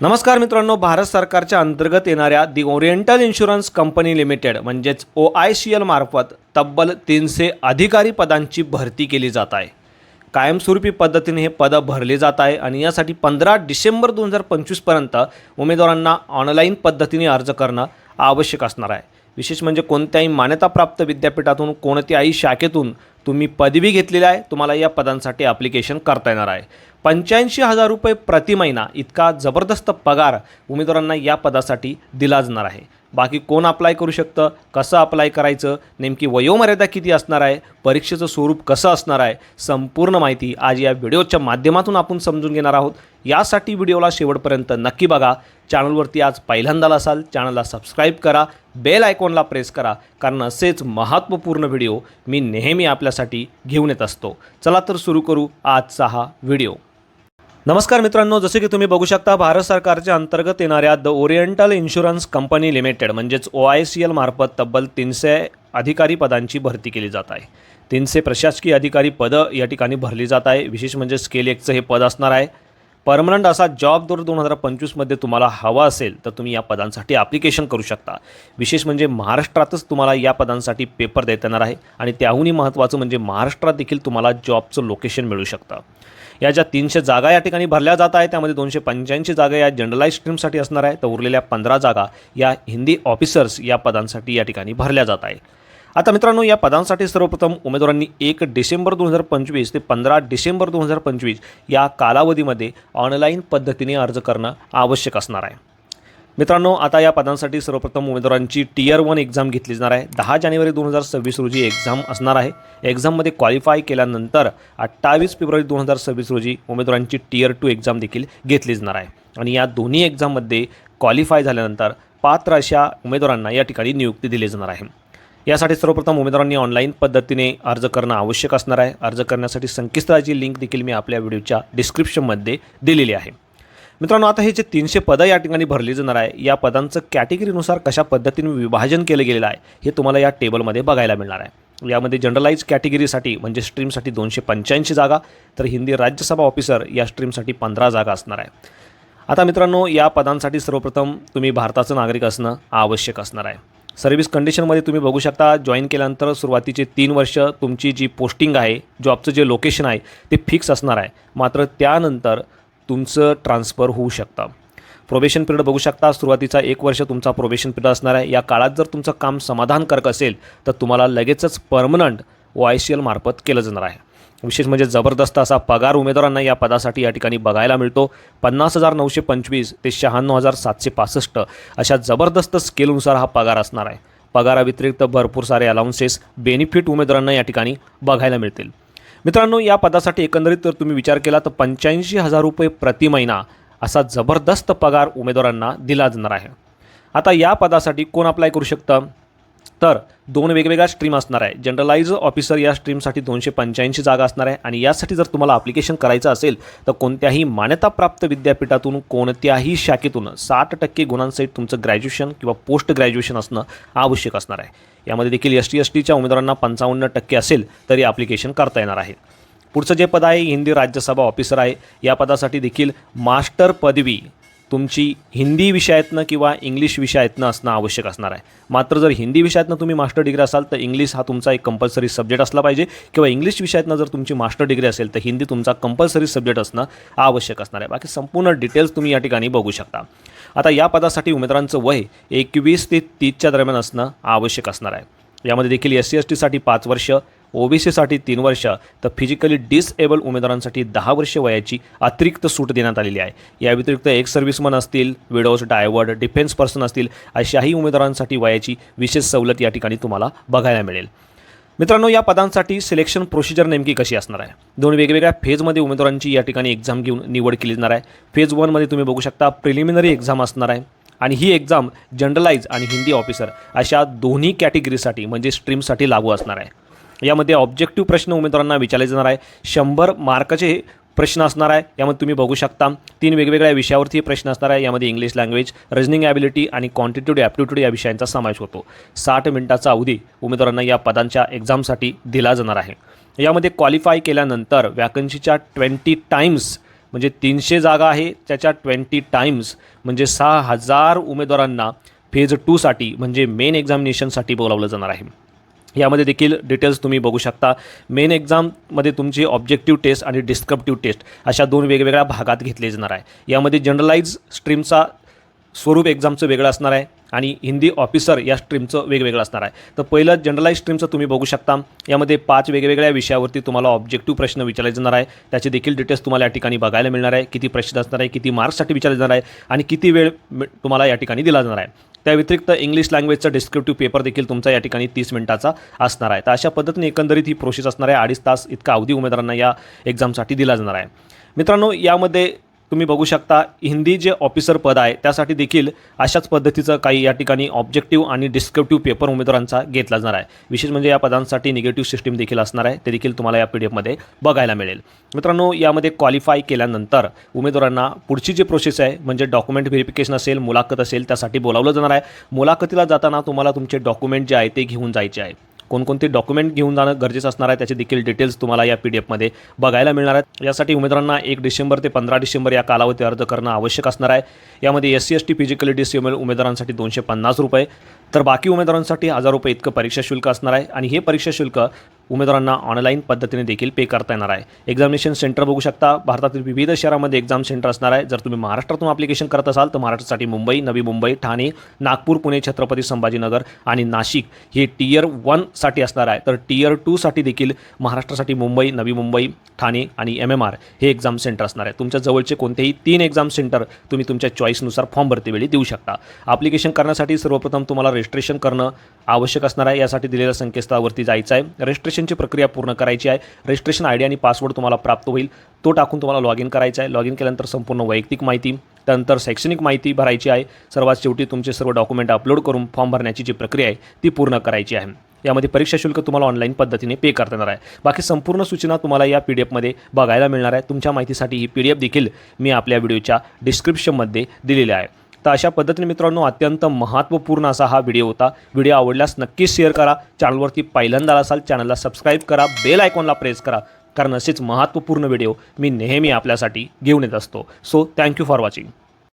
नमस्कार मित्रांनो भारत सरकारच्या अंतर्गत येणाऱ्या दि ओरिएंटल इन्शुरन्स कंपनी लिमिटेड म्हणजेच ओ आय सी एल मार्फत तब्बल तीनशे अधिकारी पदांची भरती केली जात आहे. कायमस्वरूपी पद्धतीने हे पदं भरली जात आहे आणि यासाठी पंधरा डिसेंबर दोन हजार पंचवीसपर्यंत उमेदवारांना ऑनलाईन पद्धतीने अर्ज करणं आवश्यक असणार आहे. विशेष म्हणजे कोणत्याही मान्यताप्राप्त विद्यापीठातून कोणत्याही शाखेतून तुम्ही पदवी घेतलेली आहे तुम्हाला या पदांसाठी ॲप्लिकेशन करता येणार आहे. पंच्याऐंशी हजार रुपये प्रति महिना इतका जबरदस्त पगार उमेदवारांना या पदासाठी दिला जाणार आहे. बाकी कोण अप्लाय करू शकतं कसं अप्लाय करायचं नेमकी वयोमर्यादा किती असणार आहे परीक्षेचं स्वरूप कसं असणार आहे संपूर्ण माहिती आज या व्हिडिओच्या माध्यमातून आपण समजून घेणार आहोत. यासाठी व्हिडिओला शेवटपर्यंत नक्की बघा. चॅनलवरती आज पहिल्यांदाला असाल चॅनलला सबस्क्राईब करा. बेल आयकॉनला प्रेस करा कारण असेच महत्त्वपूर्ण व्हिडिओ मी नेहमी आपल्या तुमच्यासाठी घेऊन येत असतो. चला तर सुरू करू आजचा हा व्हिडिओ. नमस्कार मित्रांनो जसे की तुम्ही बघू शकता भारत सरकारच्या अंतर्गत येणाऱ्या the oriental insurance company limited म्हणजेच ओ आय सी एल मार्फत तब्बल तीनशे अधिकारी पदांची भरती केली जात आहे. तीनशे प्रशासकीय अधिकारी पदं या ठिकाणी भरली जात आहे. विशेष म्हणजे स्केल एकचं हे पद असणार आहे. परमनंट असा जॉब जर दोन हजार पंचवीसमध्ये तुम्हाला हवा असेल तर तुम्ही या पदांसाठी ॲप्लिकेशन करू शकता. विशेष म्हणजे महाराष्ट्रातच तुम्हाला या पदांसाठी पेपर देता येणार आहे आणि त्याहूनही महत्त्वाचं म्हणजे महाराष्ट्रात देखील तुम्हाला जॉबचं लोकेशन मिळू शकतं. या ज्या तीनशे जागा या ठिकाणी भरल्या जात आहे त्यामध्ये दोनशे पंच्याऐंशी जागा या जनरलाइज स्ट्रीमसाठी असणार आहे तर उरलेल्या पंधरा जागा या हिंदी ऑफिसर्स या पदांसाठी या ठिकाणी भरल्या जात आहे आता मित्रांनो या पदांसाठी सर्वप्रथम उमेदवारांनी एक डिसेंबर दोन हजार पंचवीस ते पंधरा डिसेंबर दोन हजार पंचवीस या कालावधीमध्ये ऑनलाईन पद्धतीने अर्ज करणं आवश्यक असणार आहे. मित्रांनो आता या पदांसाठी सर्वप्रथम उमेदवारांची टीयर वन एक्झाम घेतली जाणार आहे. दहा जानेवारी दोन हजार सव्वीस रोजी एक्झाम असणार आहे. एक्झाममध्ये क्वालिफाय केल्यानंतर अठ्ठावीस फेब्रुवारी दोन हजार सव्वीस रोजी उमेदवारांची टीयर टू एक्झाम देखील घेतली जाणार आहे. आणि या दोन्ही एक्झाममध्ये क्वालिफाय झाल्यानंतर पात्र अशा उमेदवारांना या ठिकाणी नियुक्ती दिली जाणार आहे. यासाठी सर्वप्रथम उमेदवारांनी ऑनलाईन पद्धतीने अर्ज करणं आवश्यक असणार आहे. अर्ज करण्यासाठी संकेतस्थळाची लिंक देखील मी आपल्या व्हिडिओच्या डिस्क्रिप्शनमध्ये दिलेली आहे. मित्रांनो आता हे जे तीनशे पदं या ठिकाणी भरली जाणार आहे या पदांचं कॅटेगरीनुसार कशा पद्धतीने विभाजन केलं गेलेलं आहे हे तुम्हाला या टेबलमध्ये बघायला मिळणार आहे. यामध्ये जनरलाइज कॅटेगरीसाठी म्हणजे स्ट्रीमसाठी दोनशे पंच्याऐंशी जागा तर हिंदी राज्यसभा ऑफिसर या स्ट्रीमसाठी पंधरा जागा असणार आहे. आता मित्रांनो या पदांसाठी सर्वप्रथम तुम्ही भारताचं नागरिक असणं आवश्यक असणार आहे. सर्व्हिस कंडिशनमध्ये तुम्ही बघू शकता जॉईन केल्यानंतर सुरुवातीचे तीन वर्ष तुमची जी पोस्टिंग आहे जॉबचं जे लोकेशन आहे ते फिक्स असणार आहे. मात्र त्यानंतर तुमचं ट्रान्सफर होऊ शकतं. प्रोबेशन पिरियड बघू शकता सुरुवातीचा एक वर्ष तुमचा प्रोबेशन पिरियड असणार आहे. या काळात जर तुमचं काम समाधानकारक असेल तर तुम्हाला लगेचच permanent O I C L मार्फत केलं जाणार आहे. विशेष म्हणजे जबरदस्त असा पगार उमेदवारांना या पदासाठी या ठिकाणी बघायला मिळतो. पन्नास हजार नऊशे पंचवीस ते शहाण्णव हजार सातशे पासष्ट अशा जबरदस्त स्केलनुसार हा पगार असणार आहे. पगाराव्यतिरिक्त भरपूर सारे अलाउन्सेस बेनिफिट उमेदवारांना या ठिकाणी बघायला मिळतील. मित्रांनो या पदासाठी एकंदरीत जर तुम्ही विचार केला तर पंच्याऐंशी हजार रुपये प्रति महिना असा जबरदस्त पगार उमेदवारांना दिला जाणार आहे. आता या पदासाठी कोण अप्लाय करू शकतं? तर दोन वेगवेगळ्या स्ट्रीम असणार आहे. जनरलाइज ऑफिसर या स्ट्रीमसाठी दोनशे पंच्याऐंशी जागा असणार आहे. आणि यासाठी जर तुम्हाला अप्लिकेशन करायचं असेल तर कोणत्याही मान्यताप्राप्त विद्यापीठातून कोणत्याही शाखेतून साठ टक्के गुणांसहित तुमचं ग्रॅज्युएशन किंवा पोस्ट ग्रॅज्युएशन असणं आवश्यक असणार आहे. यामध्ये देखील एस टी एस टीच्या उमेदवारांना पंचावन्न टक्के असेल तरी ॲप्लिकेशन करता येणार आहे. पुढचं जे पद आहे हिंदी राज्यसभा ऑफिसर आहे. या पदासाठी देखील मास्टर पदवी तुमची हिंदी विषयातनं किंवा इंग्लिश विषयातनं असणं आवश्यक असणार आहे. मात्र जर हिंदी विषयातनं तुम्ही मास्टर डिग्री असाल तर इंग्लिश हा तुमचा एक कंपल्सरी सब्जेक्ट असला पाहिजे. किंवा इंग्लिश विषयातनं जर तुमची मास्टर डिग्री असेल तर हिंदी तुमचा कंपल्सरी सब्जेक्ट असणं आवश्यक असणार आहे. बाकी संपूर्ण डिटेल्स तुम्ही या ठिकाणी बघू शकता. आता या पदासाठी उमेदवारांचं वय एकवीस ते तीसच्या दरम्यान असणं आवश्यक असणार आहे. यामध्ये देखील एस सी एस टीसाठी पाच वर्ष ओबीसीसाठी तीन वर्ष तर फिजिकली डिसएबल उमेदवारांसाठी दहा वर्ष वयाची अतिरिक्त सूट देण्यात आलेली आहे. या व्यतिरिक्त एक सर्व्हिसमन असतील विडोज डायवर्ड डिफेन्स पर्सन असतील अशाही उमेदवारांसाठी वयाची विशेष सवलत या ठिकाणी तुम्हाला बघायला मिळेल. मित्रांनो या पदांसाठी सिलेक्शन प्रोसिजर नेमकी कशी असणार आहे? दोन वेगवेगळ्या फेजमध्ये उमेदवारांची या ठिकाणी एक्झाम घेऊन निवड केली जाणार आहे. फेज वनमध्ये तुम्ही बघू शकता प्रिलिमिनरी एक्झाम असणार आहे. आणि ही एक्झाम जनरलाइज आणि हिंदी ऑफिसर अशा दोन्ही कॅटेगरीसाठी म्हणजे स्ट्रीमसाठी लागू असणार आहे. यामध्ये ऑब्जेक्टिव्ह प्रश्न उमेदवारांना विचारले जाणार आहे. शंभर मार्काचे हे प्रश्न असणार आहे. यामध्ये तुम्ही बघू शकता तीन वेगवेगळ्या विषयावरती प्रश्न असणार आहे. यामध्ये इंग्लिश लँग्वेज रिजनिंग ॲबिलिटी आणि क्वांटिट्यूड ॲप्टिट्यूड या विषयांचा समावेश होतो. साठ मिनिटाचा अवधी उमेदवारांना या पदांच्या एक्झामसाठी दिला जाणार आहे. यामध्ये क्वालिफाय केल्यानंतर वॅकन्सीच्या ट्वेंटी टाईम्स म्हणजे तीनशे जागा आहे. त्याच्या ट्वेंटी टाईम्स म्हणजे सहा हजार उमेदवारांना फेज टूसाठी म्हणजे मेन एक्झामिनेशनसाठी बोलावलं जाणार आहे. यामध्ये देखील डिटेल्स तुम्ही बघू शकता. मेन एक्झाममध्ये तुमची ऑब्जेक्टिव्ह टेस्ट आणि डिस्क्रप्टिव्ह टेस्ट अशा दोन वेगवेगळ्या भागात घेतले जाणार आहे. यामध्ये जनरलाइज स्ट्रीमचा स्वरूप एक्झामचं वेगळं असणार आहे आणि हिंदी ऑफिसर या स्ट्रीमचं वेगवेगळं असणार आहे. तर पहिलं जनरलाइज स्ट्रीमचं तुम्ही बघू शकता. यामध्ये पाच वेगवेगळ्या विषयावरती तुम्हाला ऑब्जेक्टिव्ह प्रश्न विचारले जाणार आहे. त्याचे देखील डिटेल्स तुम्हाला या ठिकाणी बघायला मिळणार आहे. किती प्रश्न असणार आहे किती मार्क्ससाठी विचारले जाणार आहे आणि किती वेळ तुम्हाला या ठिकाणी दिला जाणार आहे. त्या व्यतिरिक्त इंग्लिश लँग्वेजचा डिस्क्रिप्टिव्ह पेपर देखील तुमचा या ठिकाणी तीस मिनिटाचा असणार आहे. तर अशा पद्धतीने एकंदरीत ही प्रोसेस असणार आहे. अडीच तास इतका अवधी उमेदवारांना या एक्झामसाठी दिला जाणार आहे. मित्रांनो यामध्ये तुम्ही बघू शकता हिंदी जे ऑफिसर पद आहे त्यासाठी देखील अशाच पद्धतीचं काही या ठिकाणी ऑब्जेक्टिव्ह आणि डिस्क्रिप्टिव्ह पेपर उमेदवारांचा घेतला जाणार आहे. विशेष म्हणजे या पदांसाठी निगेटिव्ह सिस्टीम देखील असणार आहे ते देखील तुम्हाला या पी डी एफमध्ये बघायला मिळेल. मित्रांनो यामध्ये क्वालिफाय केल्यानंतर उमेदवारांना पुढची जी प्रोसेस आहे म्हणजे डॉक्युमेंट व्हेरिफिकेशन असेल मुलाखत असेल त्यासाठी बोलावलं जाणार आहे. मुलाखतीला जाताना तुम्हाला तुमचे डॉक्युमेंट जे आहे ते घेऊन जायचे आहे. कोणकोणते डॉक्युमेंट घेऊन जाणं गरजेचं असणार आहे त्याचे देखील डिटेल्स तुम्हाला या पी डी एफमध्ये बघायला मिळणार आहेत. यासाठी उमेदवारांना एक डिसेंबर ते पंधरा डिसेंबर या कालावधी अर्ज करणं आवश्यक असणार आहे. यामध्ये S C S T physically disable उमेदवारांसाठी दोनशे पन्नास रुपये. तर बाकी उमेदवारांसाठी हजार रुपये इतकं परीक्षा शुल्क असणार आहे. आणि हे परीक्षा शुल्क उमेदवारांना ऑनलाईन पद्धतीने देखील पे करता येणार आहे. एक्झामिनेशन सेंटर बघू शकता. भारतातील विविध शहरामध्ये एक्झाम सेंटर असणार आहे. जर तुम्ही महाराष्ट्रातून ॲप्लिकेशन करत असाल तर महाराष्ट्रासाठी मुंबई नवी मुंबई ठाणे नागपूर पुणे छत्रपती संभाजीनगर आणि नाशिक हे टियर वनसाठी असणार आहे. तर टियर टूसाठी देखील महाराष्ट्रासाठी मुंबई नवी मुंबई ठाणे आणि एम एम आर हे एक्झाम सेंटर असणार आहे. तुमच्या जवळचे कोणतेही तीन एक्झाम सेंटर तुम्ही तुमच्या चॉईसनुसार फॉर्म भरतीवेळी देऊ शकता. ॲप्लिकेशन करण्यासाठी सर्वप्रथम तुम्हाला रजिस्ट्रेशन करणं आवश्यक असणार आहे. यासाठी दिलेल्या संकेतस्थळावरती जायचं आहे. रजिस्ट्रेशन रजिस्ट्रेशनची प्रक्रिया पूर्ण करायची आहे. रजिस्ट्रेशन आय डी आणि पासवर्ड तुम्हाला प्राप्त होईल. तो टाकून तुम्हाला लॉग इन करायचा आहे. लॉग इन केल्यानंतर संपूर्ण वैयक्तिक माहिती त्यानंतर शैक्षणिक माहिती भरायची आहे. सर्वात शेवटी तुमचे सर्व डॉक्युमेंट अपलोड करून फॉर्म भरण्याची जी प्रक्रिया आहे ती पूर्ण करायची आहे. यामध्ये परीक्षा शुल्क तुम्हाला ऑनलाईन पद्धतीने पे करता येणार आहे. बाकी संपूर्ण सूचना तुम्हाला या पी डी एफमध्ये बघायला मिळणार आहे. तुमच्या माहितीसाठी ही पी डी एफ देखील मी आपल्या व्हिडिओच्या डिस्क्रिप्शनमध्ये दिलेल्या आहे. तर अशा पद्धतीने मित्रांनो अत्यंत महत्त्वपूर्ण असा हा व्हिडिओ होता. व्हिडिओ आवडल्यास नक्कीच शेअर करा. चॅनलवरती पहिल्यांदा असाल चॅनलला सबस्क्राईब करा. बेल आयकॉनला प्रेस करा. कारण असेच महत्त्वपूर्ण व्हिडिओ मी नेहमी आपल्यासाठी घेऊन येत असतो. So thank you for watching